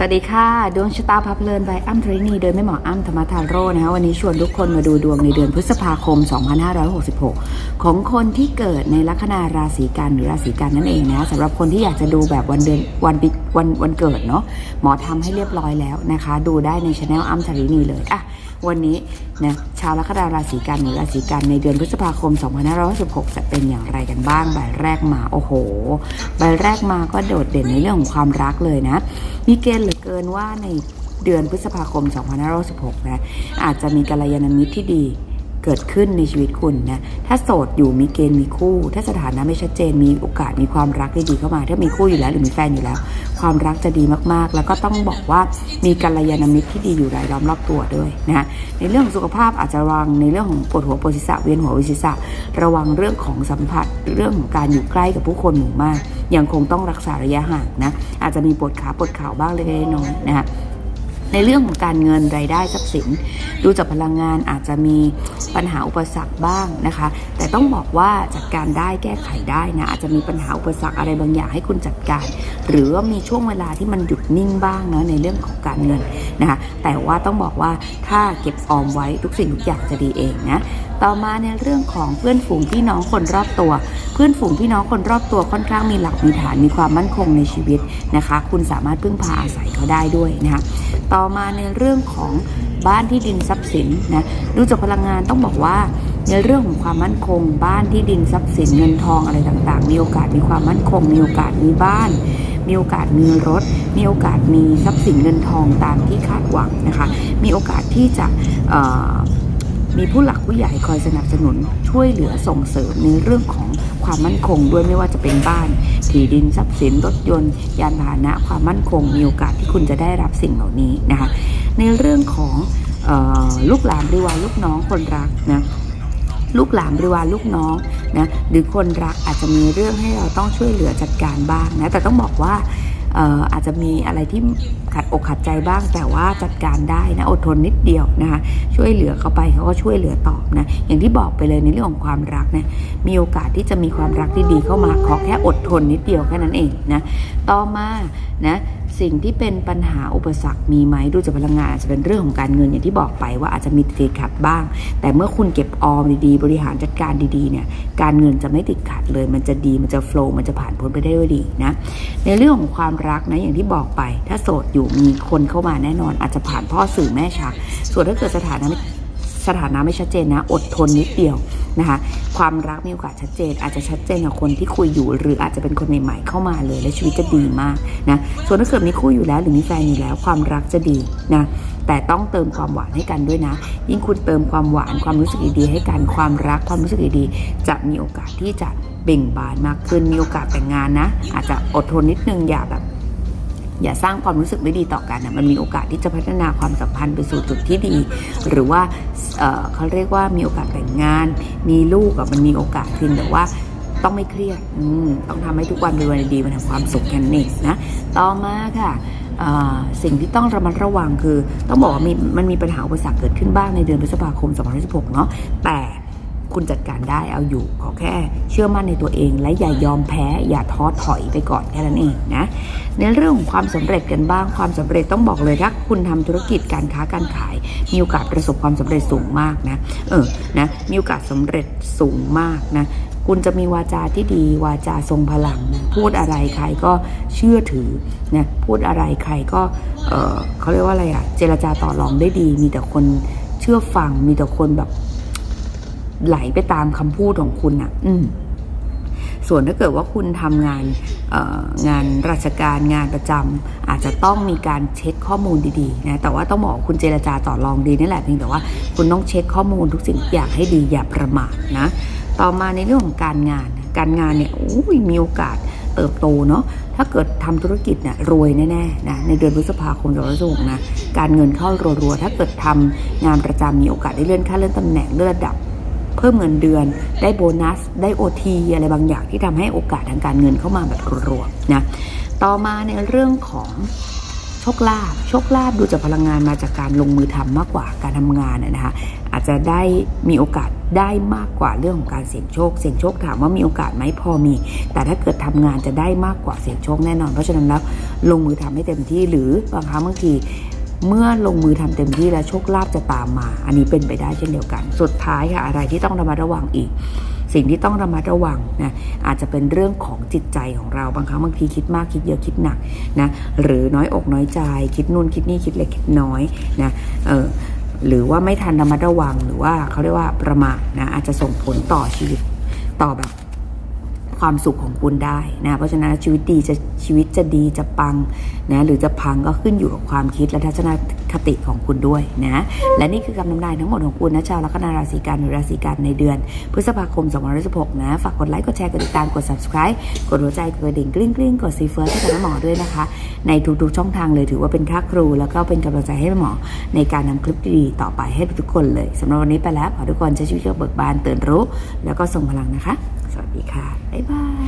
สวัสดีค่ะ ดวงชะตาพับเลินใบอ้ำทรินีโดยแม่หมออ้ำธรรมทาโรนะคะวันนี้ชวนทุกคนมาดูดวงในเดือนพฤษภาคม 2566 ของคนที่เกิดในลัคนาราศีกันหรือราศีกันนั่นเองนะสำหรับคนที่อยากจะดูแบบวันเดือนวันปีวันวันเกิดเนาะหมอทำให้เรียบร้อยแล้วนะคะ ดูได้ในช anel อ้ำทรินีเลยอะวันนี้นะชาวลัคนาราศีกันหรือราศีกันในเดือนพฤษภาคม 2566 จะเป็นอย่างไรกันบ้างใบแรกมาโอ้โห ใบแรกมาก็โดดเด่นในเรื่องของความรักเลยนะมีเกณฑ์เหลือเกินว่าในเดือนพฤษภาคม 2566นะ อาจจะมีกัลยาณมิตรที่ดี เกิดขึ้นในชีวิตคุณนะ ถ้าโสดอยู่มีเกณฑ์มีคู่ ถ้าสถานะไม่ชัดเจนมีโอกาสมีความรักที่ดีเข้ามา ถ้ามีคู่อยู่แล้วหรือมีแฟนอยู่แล้ว ความรักจะดีมากๆ แล้วก็ต้องบอกว่ามีกัลยาณมิตรที่ดีอยู่รายล้อมรอบตัวด้วยนะในเรื่องของสุขภาพอาจจะระวังในเรื่องของปวดหัวปวดศีรษะเวียนหัววิศีรษะระวังเรื่องของสัมผัสเรื่องของการอยู่ใกล้กับผู้คนหมู่มาก ยังคงต้องรักษาระยะห่างนะอาจจะมีปวดขาปวดเข่าบ้างเล็กๆน้อยๆนะคะ ในเรื่องของการเงินรายได้ทรัพย์สิน ดูจากพลังงานอาจจะมีปัญหาอุปสรรคบ้างนะคะ แต่ต้องบอกว่าจัดการได้แก้ไขได้นะอาจจะมีปัญหาอุปสรรคอะไรบางอย่างให้คุณจัดการ หรือว่ามีช่วงเวลาที่มันหยุดนิ่งบ้างเนาะในเรื่องของการเงินนะคะแต่ว่าต้องบอกว่าถ้าเก็บออมไว้ทุกสิ่งทุกอย่างจะดีเองนะต่อมาในเรื่องของเพื่อนฝูงพี่น้องคนรอบตัว เพื่อนฝูงพี่น้องคนรอบตัวค่อนข้างมีหลักมีฐานมีความมั่นคงในชีวิตนะคะ คุณสามารถพึ่งพาอาศัยเขาได้ด้วยนะคะ ต่อมาในเรื่องของบ้านที่ดินทรัพย์สินนะดูจากพลังงานต้องบอกว่าในเรื่องของความมั่นคง บ้านที่ดินทรัพย์สินเงินทองอะไรต่างๆ มีโอกาสมีความมั่นคง มีโอกาสมีบ้าน มีโอกาสมีรถ มีโอกาสมีทรัพย์สินเงินทองตามที่คาดหวังนะคะ มีโอกาสที่จะ มีผู้หลักผู้ใหญ่คอยสนับสนุนช่วยเหลือส่งเสริมในเรื่องของความมั่นคงด้วยไม่ว่าจะเป็นบ้าน ที่ดินทรัพย์สินรถยนต์ ยานพาหนะความมั่นคงมีโอกาสที่คุณจะได้รับสิ่งเหล่านี้นะคะในเรื่องของออลูกหลานบริวารลูกน้องคนรักนะลูกหลานบริวารลูกน้องนะหรือคนรักอาจจะมีเรื่องให้เราต้องช่วยเหลือจัดการบ้างนะแต่ต้องบอกว่า อาจจะมีอะไรที่ขัดอกขัดใจบ้าง แต่ว่าจัดการได้นะอดทนนิดเดียวนะคะช่วยเหลือเขาไปเขาก็ช่วยเหลือตอบนะอย่างที่บอกไปเลยในเรื่องของความรักนะมีโอกาสที่จะมีความรักที่ดีเข้ามาขอแค่อดทนนิดเดียวแค่นั้นเองนะต่อมานะ สิ่งที่เป็นปัญหาอุปสรรคมีไหมดูจากพลังงานอาจจะเป็นเรื่องของการเงินอย่างที่บอกไปว่าอาจจะมีติดขัดบ้าง แต่เมื่อคุณเก็บออมดีๆ บริหารจัดการดีๆเนี่ยการเงินจะไม่ติดขัดเลย มันจะดีมันจะโฟล์มันจะผ่านพ้นไปได้ด้วยดีนะในเรื่องของความรักนะอย่างที่บอกไป ถ้าโสดอยู่มีคนเข้ามาแน่นอน อาจจะผ่านพ่อสื่อแม่ชัก ส่วนถ้าเกิดสถานะสถานะไม่ชัดเจนนะ อดทนนิดเดียว นะคะ ความรักมีโอกาสชัดเจน อาจจะชัดเจนกับคนที่คุยอยู่ หรืออาจจะเป็นคนใหม่ๆเข้ามาเลย และชีวิตจะดีมากนะส่วนถ้าเกิดมีคู่อยู่แล้วหรือมีแฟนอยู่แล้วความรักจะดีนะแต่ต้องเติมความหวานให้กันด้วยนะ ยิ่งคุณเติมความหวานความรู้สึกดีๆให้กันความรักความรู้สึกดีๆจะมีโอกาสที่จะเบ่งบานมากขึ้นมีโอกาสแต่งงานนะ อาจจะอดทนนิดนึงอย่าแบบ อย่าสร้างความรู้สึกไม่ดีต่อกันนะมันมีโอกาสที่จะพัฒนาความสัมพันธ์ไปสู่จุดที่ดี หรือว่าเเขาเรียกว่ามีโอกาสแต่งงาน มีลูกมันมีโอกาสเพียงแต่ว่าต้องไม่เครียดต้องทำให้ทุกวันเป็นวันดีมันทำความสุขกันเองนะ ต่อมาค่ะสิ่งที่ต้องระมัดระวังคือ ต้องบอกว่ามีมันมีปัญหาอุปสรรคเกิดขึ้นบ้างในเดือนพฤษภาคม 2016 เนาะแต่ คุณจัดการได้เอาอยู่ ขอแค่เชื่อมั่นในตัวเอง และอย่ายอมแพ้ อย่าท้อถอยไปก่อนแค่นั้นเองนะ ในเรื่องของความสำเร็จกันบ้าง ความสำเร็จต้องบอกเลยถ้าคุณทำธุรกิจการค้าการขาย มีโอกาสประสบความสำเร็จสูงมากนะ เออ นะ มีโอกาสสำเร็จสูงมากนะคุณจะมีวาจาที่ดีวาจาทรงพลังนะพูดอะไรใครก็เชื่อถือนะพูดอะไรใครก็เออเขาเรียกว่าอะไรอะเจรจาต่อรองได้ดี มีแต่คนเชื่อฟังมีแต่คนแบบ ไหลไปตามคำพูดของคุณอะอืมส่วนถ้าเกิดว่าคุณทำงานเอ่องานราชการงานประจำอาจจะต้องมีการเช็คข้อมูลดีๆนะแต่ว่าต้องบอกว่าคุณเจรจาต่อรองดีนี่แหละเพียงแต่ว่าคุณต้องเช็คข้อมูลทุกสิ่งทุกอย่างให้ดีอย่าประมาทนะต่อมาในเรื่องของการงาน การงานเนี่ยโอ้ยมีโอกาสเติบโตเนาะถ้าเกิดทำธุรกิจเนี่ยรวยแน่ๆนะในเดือนพฤษภาคม2016นะการเงินเข้ารัวๆถ้าเกิดทำงานประจำมีโอกาสได้เลื่อนขั้นเลื่อนตำแหน่งเลื่อนระดับ เพิ่มเงินเดือน ได้โบนัส ได้โอทีอะไรบางอย่างที่ทำให้โอกาสทางการเงินเข้ามาแบบรัวๆนะต่อมาในเรื่องของโชคลาภโชคลาภดูจากพลังงานมาจากการลงมือทำมากกว่าการทำงานนะคะอาจจะได้มีโอกาสได้มากกว่าเรื่องของการเสี่ยงโชค เสี่ยงโชคถามว่ามีโอกาสไหมพอมี แต่ถ้าเกิดทำงานจะได้มากกว่าเสี่ยงโชคแน่นอน เพราะฉะนั้นแล้วลงมือทำให้เต็มที่หรือบางครั้งบางที เมื่อลงมือทำเต็มที่แล้วโชคลาภจะตามมา อันนี้เป็นไปได้เช่นเดียวกัน สุดท้ายค่ะอะไรที่ต้องระมัดระวังอีก สิ่งที่ต้องระมัดระวังนะอาจจะเป็นเรื่องของจิตใจของเราบางครั้งบางทีคิดมากคิดเยอะคิดหนักนะหรือน้อยอกน้อยใจ คิดนู่นคิดนี่คิดเล็กคิดน้อยนะเออหรือว่าไม่ทันระมัดระวังหรือว่าเขาเรียกว่าประมาทนะอาจจะส่งผลต่อชีวิตต่อแบบ ความสุขของคุณได้นะเพราะฉะนั้นชีวิตดีจะชีวิตจะดีจะปังนะหรือจะพังก็ขึ้นอยู่กับความคิดและทัศนคติของคุณด้วยนะและนี่คือคำนำนายทั้งหมดของคุณนะชาวลัคนาราศีกันหรือราศีกันในเดือน พฤษภาคม2016นะฝากกดไลค์กดแชร์กดติดตามกด subscribe กดหัวใจกดกระดิ่งกริ้งกริ้งกดซีเฟิร์สให้กับน้าหมอด้วยนะคะ ในทุกๆช่องทางเลยถือว่าเป็นค่าครู แล้วก็เป็นกำลังใจให้หมอในการนำคลิปดีๆต่อไปให้ทุกคนเลยสำหรับวันนี้ไปแล้วขอทุกคนใช้ชีวิตอย่างเบิกบานตื่นรู้ แล้วก็ทรงพลังนะคะ วัสดีค่ะ บ๊ายบาย